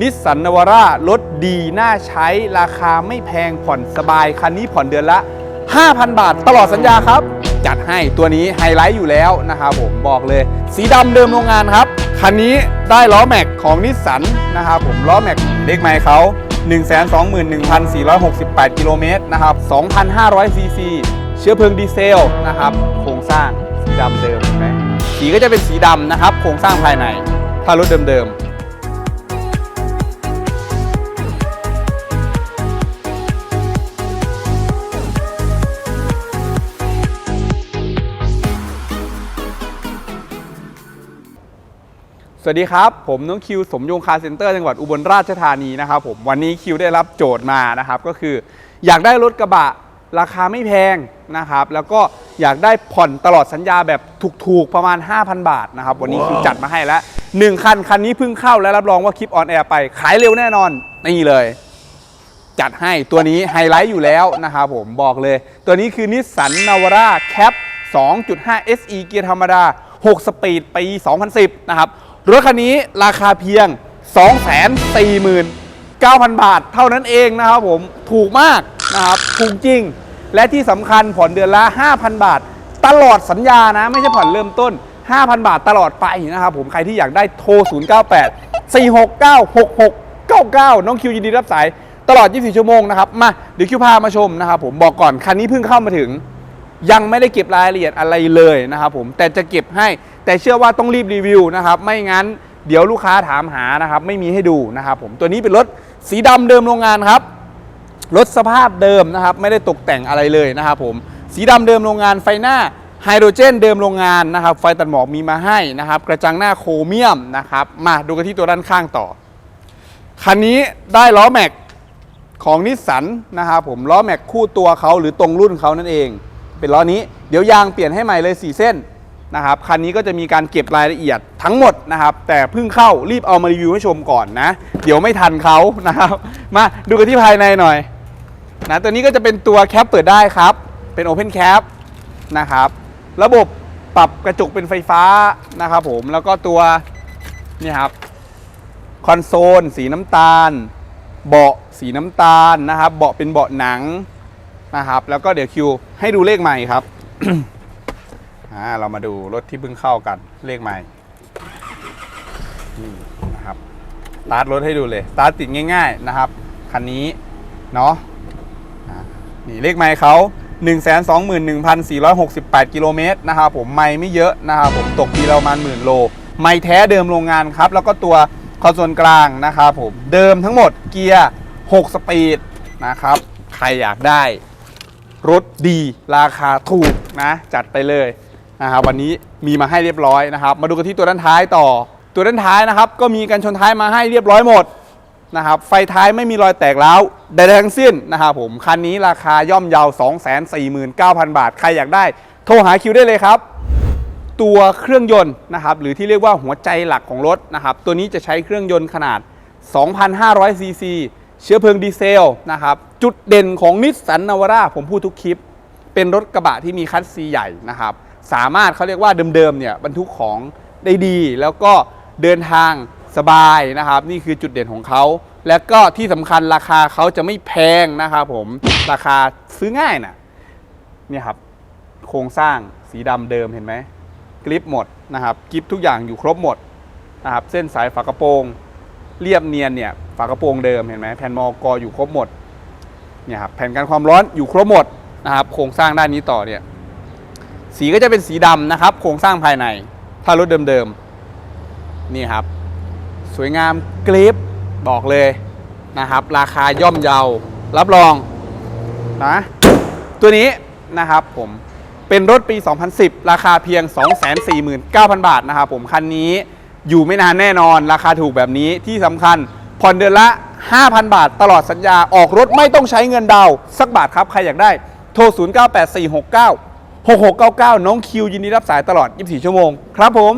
นิสสันนวารารถดีน่าใช้ราคาไม่แพงผ่อนสบาย คันนี้ผ่อนเดือนละ 5,000 บาทตลอดสัญญาครับ จัดให้ตัวนี้ไฮไลท์อยู่แล้วนะครับผมบอกเลย สีดำเดิมโรงงานครับ คันนี้ได้ล้อแม็กของนิสสันนะครับผมล้อแม็กเล็กไมค์เขา121,468 กิโลเมตรนะครับ 2,500 ซีซี เชื้อเพลิงดีเซลนะครับ โครงสร้างสีดำเดิมเห็นไหมสีก็จะเป็นสีดำนะครับ โครงสร้างภายใน ถ้ารถเดิมๆ สวัสดีครับ ผมน้องคิวสมยงคาร์เซ็นเตอร์จังหวัดอุบลราชธานีนะครับผมวันนี้คิวได้รับโจทย์มานะครับก็คือ อยากได้รถกระบะราคาไม่แพงนะครับแล้วก็อยากได้ผ่อนตลอดสัญญาแบบถูกๆประมาณ 5,000 บาทนะครับวันนี้คิวจัดมาให้แล้ว1คันคันนี้เพิ่งเข้าและรับรองว่าคลิปออนแอร์ไปขายเร็วแน่นอนนี่เลย จัดให้ตัวนี้ไฮไลท์อยู่แล้วนะครับผมบอกเลย ตัวนี้คือนิสสันนาวาร่าแคป2.5 SE เกียร์ธรรมดา 6 สปีดปี 2010 นะครับ รถคันนี้ราคาเพียง 249,000 บาทเท่านั้นเองนะครับผมถูกมากนะครับถูกจริง และที่สำคัญผ่อนเดือนละ 5,000 บาท ตลอดสัญญานะ ไม่ใช่ผ่อนเริ่มต้น 5,000 บาทตลอดไปนะครับผมใครที่อยากได้โทร 098 469 6699 น้องคิวยินดีรับสายตลอด 24 ชั่วโมงนะครับ มา เดี๋ยวคิวพามาชมนะครับผมบอกก่อน คันนี้เพิ่งเข้ามาถึง ยังไม่ได้เก็บรายละเอียดอะไรเลยนะครับผมแต่จะเก็บให้ แต่เชื่อว่าต้องรีบรีวิวนะครับไม่งั้นเดี๋ยวลูกค้าถามหานะครับไม่มีให้ดูนะครับผมตัวนี้เป็นรถสีดำเดิมโรงงานครับรถสภาพเดิมนะครับไม่ได้ตกแต่งอะไรเลยนะครับผมสีดำเดิมโรงงานไฟหน้าไฮโดรเจนเดิมโรงงานนะครับไฟตัดหมอกมีมาให้นะครับกระจังหน้าโครเมียมนะครับมาดูกันที่ตัวด้านข้างต่อ คันนี้ได้ล้อแม็กของนิสสันนะครับผมล้อแม็กคู่ตัวเขาหรือตรงรุ่นเขานั่นเอง เป็นล้อนี้เดี๋ยวยางเปลี่ยนให้ใหม่เลย 4 เส้น นะครับคันนี้ก็จะมีการเก็บรายละเอียดทั้งหมดนะครับแต่เพิ่งเข้ารีบเอามารีวิวให้ชมก่อนนะ เดี๋ยวไม่ทันเขานะครับมาดูกันที่ภายในหน่อยนะตัวนี้ก็จะเป็นตัวแคปเปิดได้ครับ เป็น Open Cap นะครับระบบปรับกระจกเป็นไฟฟ้านะครับผมแล้วก็ตัวนี่ครับคอนโซลสีน้ำตาล เบาะสีน้ำตาลนะครับ เบาะเป็นเบาะหนังนะครับ แล้วก็เดี๋ยวคิวให้ดูเลขใหม่ครับ อ่าเรามาดูรถที่เพิ่งเข้ากันเลขใหม่นี่นะครับสตาร์ทรถให้ดูเลยสตาร์ทติดง่าย ๆนะครับคันนี้เนาะอ่านี่เลขใหม่เขา 121,468 กิโลเมตรนะครับผมไม่ไม่เยอะนะครับผมตกปีเรามาณหมื่นโล ไม่แท้เดิมโรงงานครับ แล้วก็ตัวคอนโซลกลางนะครับผมเดิมทั้งหมดเกียร์ 6 สปีดนะครับ ใครอยากได้ รถดีราคาถูกนะ จัดไปเลย นะครับวันนี้มีมาให้เรียบร้อยนะครับ มาดูกันที่ตัวด้านท้ายต่อ ตัวด้านท้ายนะครับ ก็มีกันชนท้ายมาให้เรียบร้อยหมดนะครับไฟท้ายไม่มีรอยแตกร้วใดๆทั้งสิ้นนะครับผมคันนี้ราคาย่อมเยาว 249,000 บาท ใครอยากได้ โทรหาคิวได้เลยครับ ตัวเครื่องยนต์นะครับหรือที่เรียกว่าหัวใจหลักของรถนะครับตัวนี้จะใช้เครื่องยนต์ขนาด 2,500 ซีซีเชื้อเพลิงดีเซลนะครับจุดเด่นของนิสสันนาวาร่าผมพูดทุกคลิป เป็นรถกระบะที่มีคัสซีใหญ่นะครับ สามารถเขาเรียกว่าเดิมๆเนี่ยบรรทุกของได้ดี แล้วก็เดินทางสบายนะครับ นี่คือจุดเด่นของเขาแล้วก็ที่สำคัญราคาเขาจะไม่แพงนะครับผมราคาซื้อง่ายนะเนี่ยครับโครงสร้างสีดำเดิมเห็นไหมกริปหมดนะครับกริปทุกอย่างอยู่ครบหมดนะครับเส้นสายฝากระโปรง เรียบเนียนเนี่ยฝากระโปรงเดิมเห็นไหมแผ่นมอกออยู่ครบหมดเนี่ยครับแผ่นกันความร้อนอยู่ครบหมดนะครับโครงสร้างด้านนี้ต่อเนี่ย สีก็จะเป็นสีดำนะครับ โครงสร้างภายใน ถ้ารถเดิมๆ นี่ครับ สวยงามกริปบอกเลยนะครับ ราคาย่อมเยา รับรองนะตัวนี้นะครับผมเป็นรถปี 2010 ราคาเพียง 249,000 บาทนะครับผมคันนี้อยู่ไม่นานแน่นอนราคาถูกแบบนี้ที่สำคัญผ่อนเดือนละ 5,000 บาท ตลอดสัญญาออกรถไม่ต้องใช้เงินดาวสักบาทครับ ใครอยากได้โทร 098469 6699 น้องคิวยินดีรับสายตลอด 24 ชั่วโมง ครับผม